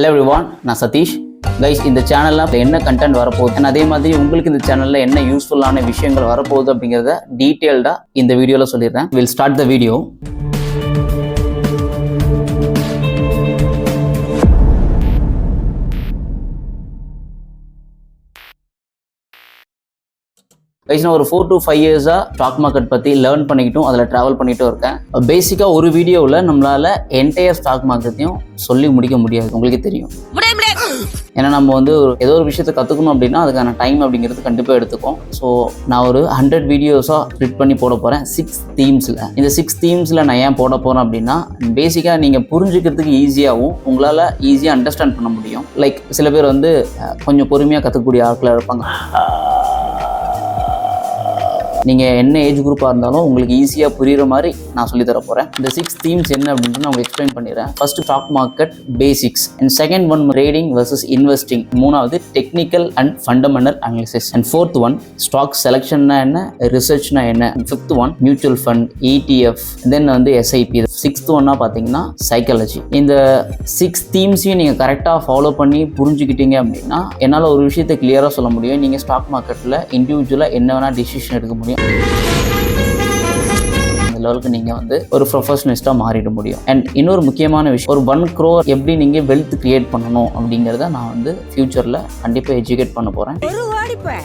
Hello everyone நான் Satish. Guys இந்த சேனலில் என்ன கண்டென்ட் வரப்போகுது? அதே மாதிரி உங்களுக்கு இந்த சேனலில் என்ன யூஸ்ஃபுல்லான விஷயங்கள் வரப்போகுது அப்படிங்கிறத டீட்டெயில்டாக இந்த வீடியோவில் சொல்லிடுறேன். Will start the video guys நான் ஒரு ஃபோர் to ஃபைவ் இயர்ஸாக ஸ்டாக் மார்க்கெட் பற்றி லேர்ன் பண்ணிக்கிட்டும் அதில் ட்ராவல் பண்ணிட்டும் இருக்கேன். பேசிக்காக ஒரு வீடியோவில் நம்மளால் என்டையர் ஸ்டாக் மார்க்கெட்டையும் சொல்லி முடிக்க முடியாது. உங்களுக்கே தெரியும். ஏன்னா நம்ம வந்து ஒரு ஏதோ ஒரு விஷயத்தை கற்றுக்கணும் அப்படின்னா அதுக்கான டைம் அப்படிங்கிறது கண்டிப்பாக எடுத்துக்கும். ஸோ நான் ஒரு ஹண்ட்ரட் வீடியோஸாக ஸ்ப்ளிட் பண்ணி போட போகிறேன் சிக்ஸ் தீம்ஸில் இந்த சிக்ஸ் தீம்ஸில் நான் ஏன் போட போகிறேன் அப்படின்னா பேசிக்காக நீங்கள் புரிஞ்சுக்கிறதுக்கு ஈஸியாகவும் உங்களால் ஈஸியாக அண்டர்ஸ்டாண்ட் பண்ண முடியும். லைக் சில பேர் வந்து கொஞ்சம் பொறுமையாக கற்றுக்கக்கூடிய ஆட்களாக இருப்பாங்க. நீங்கள் என்ன ஏஜ் குரூப்பாக இருந்தாலும் உங்களுக்கு ஈஸியாக புரிகிற மாதிரி நான் சொல்லி தர போகிறேன் இந்த சிக்ஸ் தீம்ஸ் என்ன அப்படின்ட்டு நான் உங்களுக்கு எக்ஸ்பிளைன் பண்ணிடுறேன். First stock market basics and second one trading versus investing மூணாவது technical and fundamental analysis and fourth one stock செலெக்ஷன்னா என்ன? ரிசர்ச்னா என்ன? Fifth one mutual fund ETF then வந்து எஸ்ஐபி சிக்ஸ்த் ஒன்னா பார்த்தீங்கன்னா சைக்காலஜி இந்த சிக்ஸ் தீம்ஸையும் நீங்கள் கரெக்டாக ஃபாலோ பண்ணி புரிஞ்சுக்கிட்டீங்க அப்படின்னா என்னால் ஒரு விஷயத்தை கிளியராக சொல்ல முடியும். நீங்கள் ஸ்டாக் மார்க்கெட்டில் இண்டிவிஜுவலாக என்ன வேணால் டிசிஷன் எடுக்க முடியும். முடியும். லெவலுக்கு நீங்கள் வந்து ஒரு ப்ரொஃபஷனலிஸ்ட்டாக மாறிட முடியும். அண்ட் இன்னொரு முக்கியமான விஷயம் ஒரு ஒன் க்ரோர் எப்படி நீங்கள் வெல்த் கிரியேட் பண்ணணும் அப்படிங்கிறத நான் வந்து ஃப்யூச்சரில் கண்டிப்பாக எஜுகேட் பண்ண போகிறேன்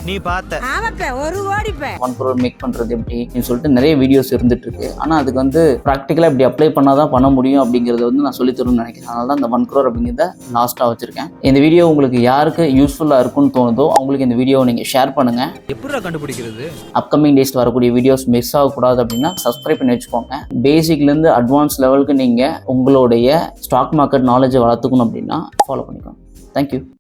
நீ பார்த்த. ஆமாப்ப ஒரு ஓடிப்ப. ஒன் க்ரோர் மேக் பண்ணுறது எப்படி சொல்லிட்டு நிறைய வீடியோஸ் இருந்துட்டு இருக்கு. ஆனால் அதுக்கு வந்து ப்ராக்டிக்கலாக இப்படி அப்ளை பண்ணால் தான் பண்ண முடியும் அப்படிங்கிறத வந்து நான் சொல்லித் தரணும்னு நினைக்கிறேன். அதனால தான் இந்த ஒன் க்ரோர் அப்படிங்கிறத லாஸ்ட்டாக வச்சிருக்கேன். இந்த வீடியோ உங்களுக்கு யாருக்கு யூஸ்ஃபுல்லாக இருக்கும்னு தோணுதோ அவங்களுக்கு இந்த வீடியோவை நீங்கள் ஷேர் பண்ணுங்கள் எப்படிடா கண்டுபிடிக்கிறது? அப்கமிங் டேஸ்ல வரக்கூடிய வீடியோஸ் மிஸ் ஆகக்கூடாது அப்படின்னா சப்ஸ்கிரைப் பண்ணி வச்சுக்கோங்க. பேசிக்லேருந்து அட்வான்ஸ் லெவலுக்கு நீங்கள் உங்களுடைய ஸ்டாக் மார்க்கெட் நாலேஜை வளர்த்துக்கணும் அப்படின்னா ஃபாலோ பண்ணிக்கோங்க. தேங்க்யூ